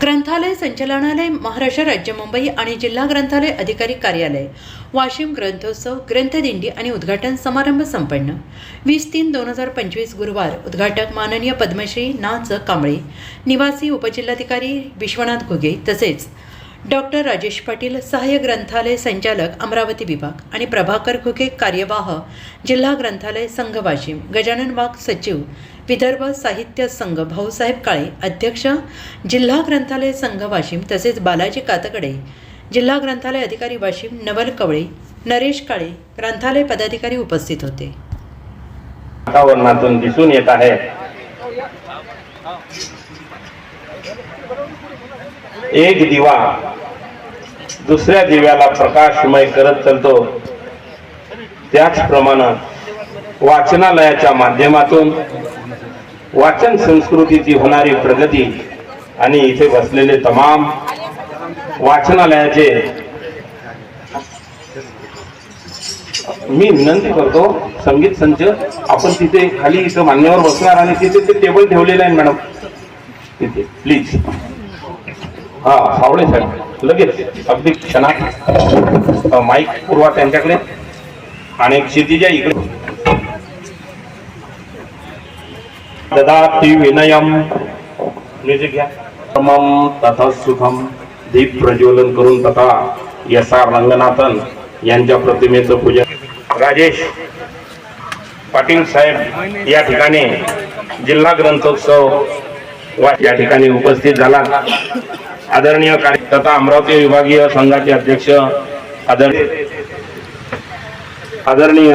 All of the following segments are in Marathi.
ग्रंथालय संचालनालय महाराष्ट्र राज्य मुंबई आणि जिल्हा ग्रंथालय अधिकारी कार्यालय. वाशिम ग्रंथोत्सव ग्रंथदिंडी आणि उद्घाटन समारंभ संपन्न. वीस तीन दोन हजार पंचवीस गुरुवार उद्घाटक माननीय पद्मश्री ना च कांबळे निवासी उपजिल्हाधिकारी विश्वनाथ घुगे तसेच डॉक्टर राजेश पाटील सहाय्य ग्रंथालय संचालक अमरावती विभाग आणि प्रभाकर खुके कार्यवाह जिल्हा ग्रंथालय संघ वाशिम. गजानन वाघ सचिव विदर्भ साहित्य संघ भाऊसाहेब काळे अध्यक्ष जिल्हा ग्रंथालय संघ वाशिम तसेच बालाजी कातकडे जिल्हा ग्रंथालय अधिकारी वाशिम नवल कवळे नरेश काळे ग्रंथालय पदाधिकारी उपस्थित होते. वातावरणातून दिसून येत आहे. एक दिवा दुसऱ्या दिव्याला प्रकाशमय करत चालतो. त्याचप्रमाणे वाचनालयाच्या माध्यमातून वाचन संस्कृतीची होणारी प्रगती आणि इथे बसलेले तमाम वाचनालयाचे मी विनंती करतो संगीत संच आपण तिथे खाली इथं मान्यवर बसणार आणि तिथे ते टेबल ठेवलेलं आहे मॅडम. तिथे प्लीज हा सावळे साहेब. लगेच. अगदी क्षणात. माईक पुरवा त्यांच्याकडे. आणि क्षितिजा इकडे. ददाति विनयम. म्युझिक घ्या. समम तथा सुखम दीप प्रज्वलन करून तथा एस आर रंगनाथन यांच्या प्रतिमेचं पूजन. राजेश पाटील साहेब या ठिकाणी जिल्हा ग्रंथोत्सव या ठिकाणी उपस्थित झाला. आदरणीय कार्य तथा अमरावती विभागीय संघाचे अध्यक्ष आदरणीय आदरणीय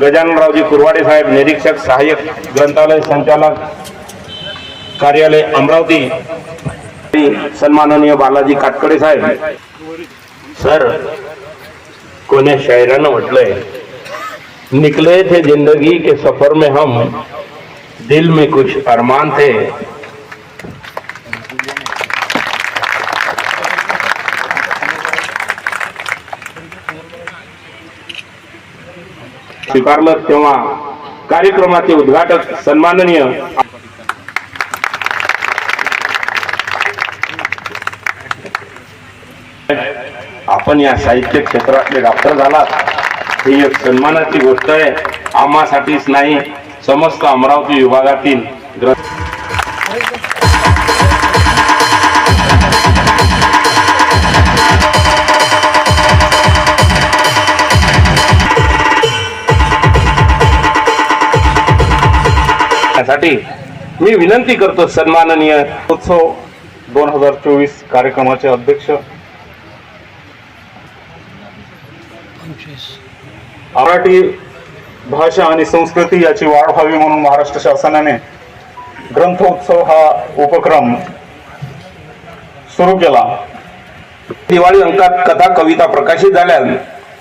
गजाननरावजी कुरवाडे साहेब निरीक्षक सहाय्यक ग्रंथालय संचालक कार्यालय अमरावती. सन्माननीय बालाजी काटकडे साहेब. सर कोण्या शायरानं म्हटलंय निकले थे जिंदगी के सफर में हम दिल में कुछ अरमान थे. स्वीकारलं तेव्हा कार्यक्रमाचे उद्घाटक सन्माननीय आपण या साहित्य क्षेत्रातले डॉक्टर झालात. ही एक सन्मानाची गोष्ट आहे. आम्हासाठीच नाही समस्त अमरावती विभागातील करण्यासाठी मी विनंती करतो सन्माननीय उत्सव दोन हजार चोवीस कार्यक्रमाचे अध्यक्ष. मराठी भाषा आणि संस्कृती याची वाढ व्हावी म्हणून महाराष्ट्र शासनाने ग्रंथोत्सव हा उपक्रम सुरू केला. दिवाळी अंकात कथा कविता प्रकाशित झाल्या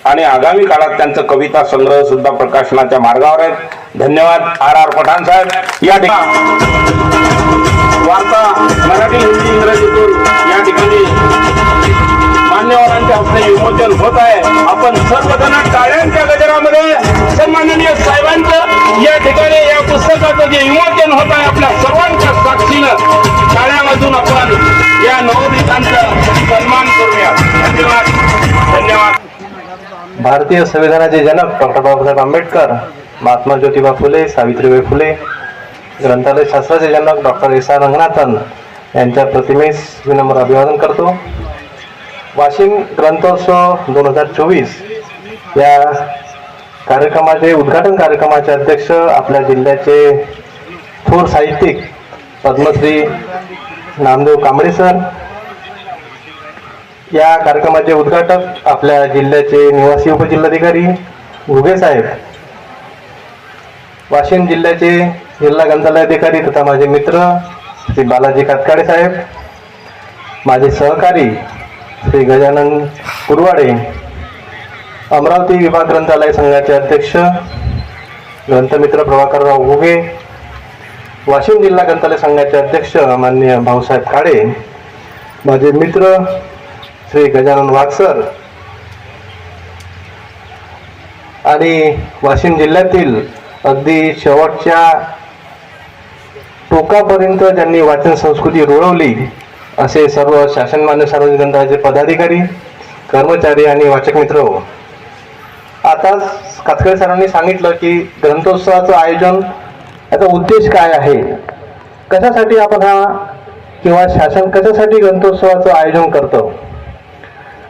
आणि आगामी काळात त्यांचं कविता संग्रह सुद्धा प्रकाशनाच्या मार्गावर आहेत. धन्यवाद आर आर पठाण साहेब. या ठिकाणी वार्ता मराठी हिंदी इंग्रजीतून या ठिकाणी मान्यवरांच्या हस्ते विमोचन होत आहे. आपण सर्वजण टाळ्यांच्या गजरामध्ये सन्माननीय साहेबांचं या ठिकाणी या पुस्तकाचं जे विमोचन होत आहे आपल्या सर्वांच्या साक्षीनं टाळ्यामधून आपण या नवोदितांचा सन्मान करूया. धन्यवाद. धन्यवाद. भारतीय संविधानाचे जनक डॉक्टर बाबासाहेब आंबेडकर महात्मा ज्योतिबा फुले सावित्रीबाई फुले ग्रंथालय शास्त्राचे जनक डॉक्टर एस आर रंगनाथन यांच्या प्रतिमेस विनम्र अभिवादन करतो. वाशिम ग्रंथोत्सव दोन हजार चोवीस या कार्यक्रमाचे उद्घाटन कार्यक्रमाचे अध्यक्ष आपल्या जिल्ह्याचे थोर साहित्यिक पद्मश्री नामदेव कांबळे सर. या कार्यक्रमाचे उद्घाटक आपल्या जिल्ह्याचे निवासी उपजिल्हाधिकारी घुगे साहेब. वाशिम जिल्ह्याचे जिल्हा ग्रंथालय अधिकारी तथा माझे मित्र श्री बालाजी कातकाडे साहेब माझे सहकारी श्री गजानन कुरवाडे अमरावती विभाग ग्रंथालय संघाचे अध्यक्ष ग्रंथमित्र प्रभाकरराव घुगे वाशिम जिल्हा ग्रंथालय संघाचे अध्यक्ष माननीय भाऊसाहेब काळे माझे मित्र श्री गजानन वागसर आणि वाशिम जिल्ह्यातील अगदी शेवटच्या टोकापर्यंत ज्यांनी वाचन संस्कृती रुळवली असे सर्व शासनमान्य सार्वजनिक ग्रंथालयाचे पदाधिकारी कर्मचारी आणि वाचक मित्र. हो आता कातकरे सरांनी सांगितलं की ग्रंथोत्सवाचं आयोजन याचा उद्देश काय आहे? कशासाठी आपण हा किंवा शासन कशासाठी ग्रंथोत्सवाचं आयोजन करतं?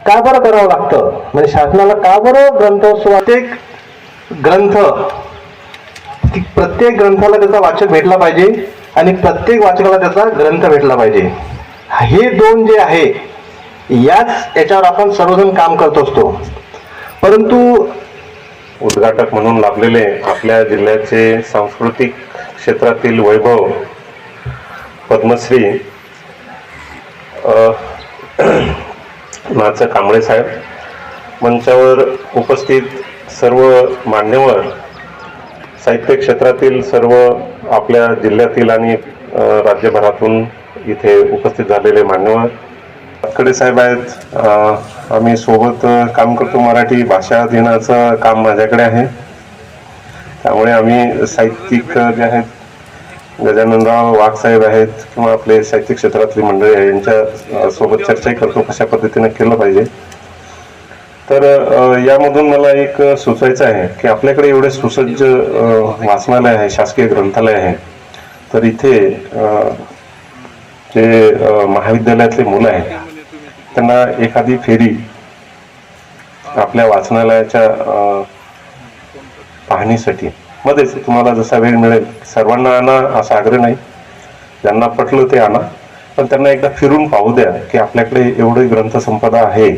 का बरं करावं लागतं? म्हणजे शासनाला का बरं ग्रंथोत्सव प्रत्येक ग्रंथ की प्रत्येक ग्रंथाला त्याचा वाचक भेटला पाहिजे आणि प्रत्येक वाचकाला त्याचा ग्रंथ भेटला पाहिजे. हे दोन जे आहे याच याच्यावर आपण सर्वजण काम करत असतो. परंतु उद्घाटक म्हणून लाभलेले आपल्या जिल्ह्याचे सांस्कृतिक क्षेत्रातील वैभव पद्मश्री नाच कांबळे साहेब मंचावर उपस्थित सर्व मान्यवर साहित्य क्षेत्रातील सर्व आपल्या जिल्ह्यातील आणि राज्यभरातून इथे उपस्थित झालेले मान्यवर. कडे साहेब आहेत. आम्ही सोबत काम करतो मराठी भाषा दिनाचं काम माझ्याकडे आहे. त्यामुळे आम्ही साहित्यिक जे आहेत गजाननराव वाघ साहेब आहेत किंवा आपले साहित्य क्षेत्रातली मंडळी आहे यांच्या सोबत चर्चाही करतो. कशा पद्धतीने केलं पाहिजे. तर यामधून मला एक सुचायचं सुचवायचं आहे की आपल्याकडे एवढे सुसज्ज वाचनालय आहे शासकीय ग्रंथालय आहे. तर इथे जे महाविद्यालयातले मुलं आहेत त्यांना एखादी फेरी आपल्या वाचनालयाच्या पाहणीसाठी मध्येच तुम्हाला जसा वेळ मिळेल सर्वांना आणा असा आग्रह नाही. ज्यांना पटलं ते आणा. पण त्यांना एकदा फिरून पाहू द्या की आपल्याकडे एवढी ग्रंथसंपदा आहे.